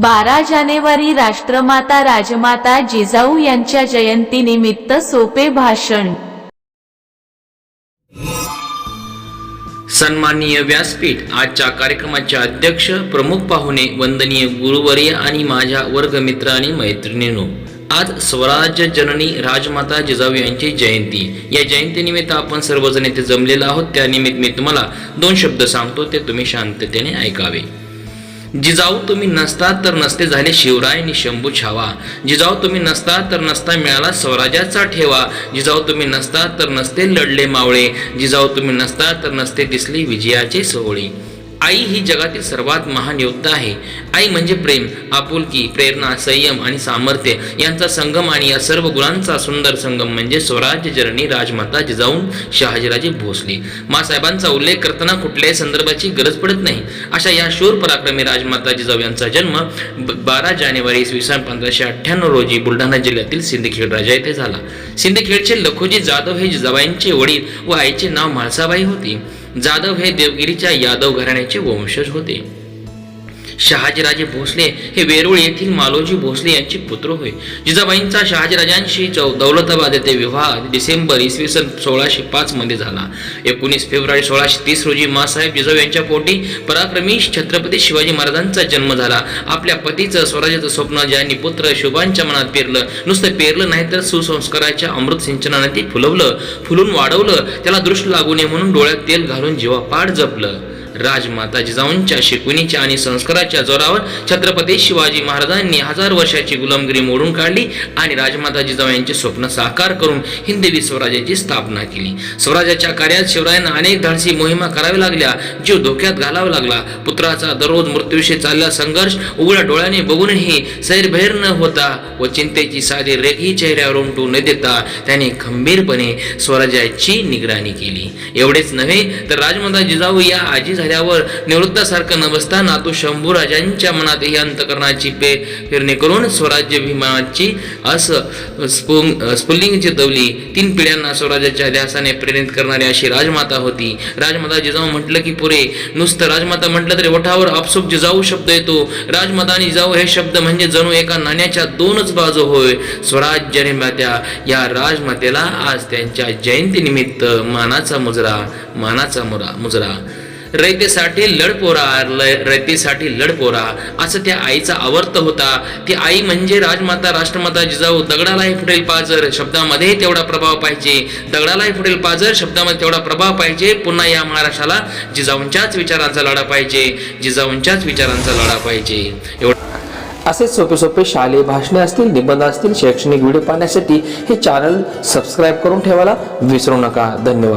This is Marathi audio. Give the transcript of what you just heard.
बारा जानेवारी राष्ट्रमाता राजमाता जिजाऊ यांच्या जयंतीनिमित्त सोपे भाषण. सन्माननीय व्यासपीठ आजच्या कार्यक्रमाचे अध्यक्ष प्रमुख पाहुणे वंदनीय गुरुवर्य आणि माझ्या वर्गमित्र आणि मैत्रिणीनो आज स्वराज्य जननी राजमाता जिजाऊ यांची जयंती. या जयंतीनिमित्त आपण सर्वजण इथे जमलेलो आहोत. त्यानिमित्त मी तुम्हाला दोन शब्द सांगतो ते तुम्ही शांततेने ऐकावे. जिजाऊ तुम्ही नसता तर नसते झाले शिवराय आणि शंभू छावा. जिजाऊ तुम्ही नसता तर नसता मिळाला स्वराज्याचा ठेवा. जिजाऊ तुम्ही नसता तर नसते लढले मावळे. जिजाऊ तुम्ही नसता तर नसते दिसली विजयाचे सोहळी. आई ही जगातील सर्वात महान योद्धा आहे. आई म्हणजे प्रेम आपुलकी प्रेरणा संयम आणि सामर्थ्य. यांचा संगम आणि या सर्व गुणांचा सुंदर संगम म्हणजे स्वराज्य जननी राजमाता जिजाऊन शहाजीराजे भोसले. मासाहेबांचा उल्लेख करताना कुठल्याही संदर्भाची गरज पडत नाही. अशा या शूर पराक्रमी राजमाता जिजाऊ यांचा जन्म बारा जानेवारी इसवी सन पंधराशे अठ्ठ्याण्णव रोजी बुलढाणा जिल्ह्यातील सिंदखेड राजा येथे झाला. सिंदखेडचे लखोजी जाधव हे जिजाबाईंचे वडील व आईचे नाव म्हाळसाबाई होते. जाधव हे देवगिरीच्या यादव घराण्याचे वंशज होते. शहाजीराजे भोसले हे वेरूळ येथील मालोजी भोसले यांचे पुत्र होय. जिजाबाईंचा शहाजीराजांशी चौ दौलताबाद येथे विवाह डिसेंबर इसवी सन सोळाशे पाच मध्ये झाला. एकोणीस फेब्रुवारी सोळाशे तीस रोजी मासाहेब जिजाऊ यांच्या पोटी पराक्रमी छत्रपती शिवाजी महाराजांचा जन्म झाला. आपल्या पतीचं स्वराज्याचं स्वप्न ज्यांनी पुत्र शुभांच्या मनात पेरलं नुसतं पेरलं नाही तर सुसंस्काराच्या अमृत सिंचनाने ते फुलवलं फुलून वाढवलं त्याला दृष्ट लागू नये म्हणून डोळ्यात तेल घालून जीवापाड जपलं. राजमाता जिजाऊंच्या शिकवणीच्या आणि संस्काराच्या जोरावर छत्रपती शिवाजी महाराजांनी हजार वर्षाची गुलामगिरी मोडून काढली आणि राजमाता जिजाऊ यांचे स्वप्न साकार करून हिंदवी स्वराज्याची स्थापना केली. स्वराज्याच्या कार्यात शिवरायांना अनेक धाडसी मोहिमा कराव्या लागल्या. जीव धोक्यात घालावा लागला. पुत्राचा दररोज मृत्यूशी चालला संघर्ष उघड्या डोळ्याने बघूनही सैरभैर न होता व चिंतेची साधी रेखी चेहऱ्यावर उमटू न देता त्याने खंबीरपणे स्वराज्याची निगराणी केली. एवढेच नव्हे तर राजमाता जिजाऊ या आजी झाल्यावर निवृत्तासारखं न बसता नातू शंभू राजांच्या मनात ही अंतकरणाची पे फिरणी करून स्वराज्याभिमानाची असं स्पुंग स्फुल्लिंग चितवली तीन पिढ्यांना स्वराज्याच्या ध्यासाने प्रेरित करणारी अशी राजमाता होती. राजमाता जिजाऊ म्हटलं की पुरे नुसतं राजमाता म्हटलं तरी ओठावर आपसूक जिजाऊ शब्द येतो. राजमाता आणि जिजाऊ हे शब्द म्हणजे जणू एका नाण्याच्या दोनच बाजू होय. स्वराज्य निर्मात्या या राजमातेला आज त्यांच्या जयंतीनिमित्त मानाचा मुजरा मानाचा मुरा मुजरा. रयतेसाठी लढपोरा रैतेसाठी रयतेसाठी लढपोरा असं त्या आईचा आवर्त होता. ती आई म्हणजे राजमाता राष्ट्रमाता जिजाऊ. दगडालाही फुटेल पाजर शब्दामध्ये तेवढा प्रभाव पाहिजे. दगडालाही फुटेल पाजर शब्दामध्ये तेवढा प्रभाव पाहिजे. पुन्हा या महाराष्ट्राला जिजाऊंच्याच विचारांचा लढा पाहिजे. जिजाऊंच्याच विचारांचा लढा पाहिजे. एवढा असेच सोपे सोपे शालेय भाषणे असतील निबंध असतील शैक्षणिक व्हिडिओ पाहण्यासाठी हे चॅनल सबस्क्राईब करून ठेवायला विसरू नका. धन्यवाद.